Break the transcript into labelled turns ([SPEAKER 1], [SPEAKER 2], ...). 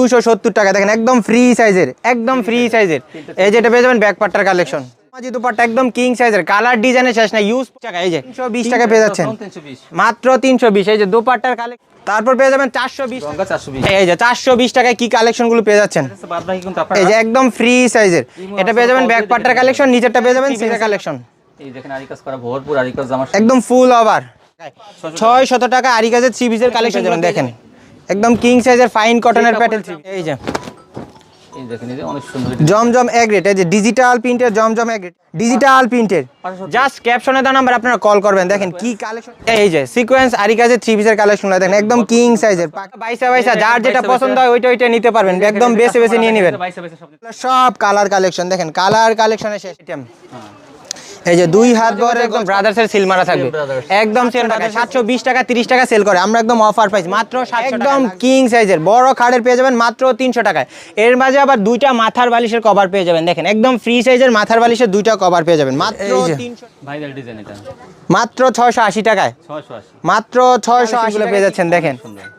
[SPEAKER 1] দুশো সত্তর টাকা। দেখেন একদম ফ্রি সাইজের একদম ফ্রি সাইজের এই যেটা পেয়ে যাবেন ব্যাক পাট্টার কালেকশন মাঝি দুপাট্টা একদম কিং সাইজের কালার ডিজাইনের শেষ না ইউজ টাকা এই যে তিনশো বিশ টাকা পেয়ে যাচ্ছেন। মাত্র তিনশো বিশ এই যে দুপাট্টার কালেকশন তারপর পেয়ে যাবেন চারশো বিশ। এই যে চারশো বিশ টাকায় কি কালেকশনগুলো পেয়ে যাচ্ছেন? এই যে একদম ফ্রি সাইজের এটা পেয়ে যাবেন কালেকশন নিচেরটা পেয়ে যাবেন সিজের কালেকশন
[SPEAKER 2] এই দেখেন আরিকাজ করা ভরপুর আরিকাজ জামা
[SPEAKER 1] একদম ফুল ওভার ছয় শত টাকা আরিকাজের থ্রি পিসের কালেকশন দেখেন। একদম কিং সাইজের ফাইন কটনের প্যাটেল এই যে। জমজম এগ্রেট এই যে ডিজিটাল প্রিন্টের জমজম এগ্রেট ডিজিটাল প্রিন্টের জাস্ট ক্যাপশনে দেওয়া নাম্বার আপনারা কল করবেন। দেখেন কি কালেকশন এই যে সিকোয়েন্স আরি কাজের থ্রি পিসের কালেকশন দেখেন একদম কিং সাইজের বাইসা বাইসা যার যেটা পছন্দ হয় ওইটা ওইটা নিতে পারবেন। একদম বেছে বেছে নিয়ে নেবেন।
[SPEAKER 2] সব।
[SPEAKER 1] কালার কালেকশন দেখেন কালার কালেকশনের শেষ। এই যে দুই হাত ভর একদম ব্রাদার্সের সিল মারা থাকবে। একদম সেল সাতশো বিশ টাকা তিরিশ টাকা সেল করে। আমরা একদম অফার প্রাইস মাত্র একদম কিং সাইজের বড় খাড়ের পেয়ে যাবেন মাত্র তিনশো টাকায়। এর মাঝে আবার দুইটা মাথার বালিশের কভার পেয়ে যাবেন। দেখেন একদম ফ্রি সাইজের মাথার বালিশের দুইটা কভার পেয়ে যাবেন। মাত্র তিনশো
[SPEAKER 2] ভাইরাল ডিজাইন এটা।
[SPEAKER 1] মাত্র ছয়শো আশি টাকায়।
[SPEAKER 2] ছয়শো আশি।
[SPEAKER 1] মাত্র ছয়শো আশি পেয়ে যাচ্ছেন দেখেন।
[SPEAKER 2] সুন্দর।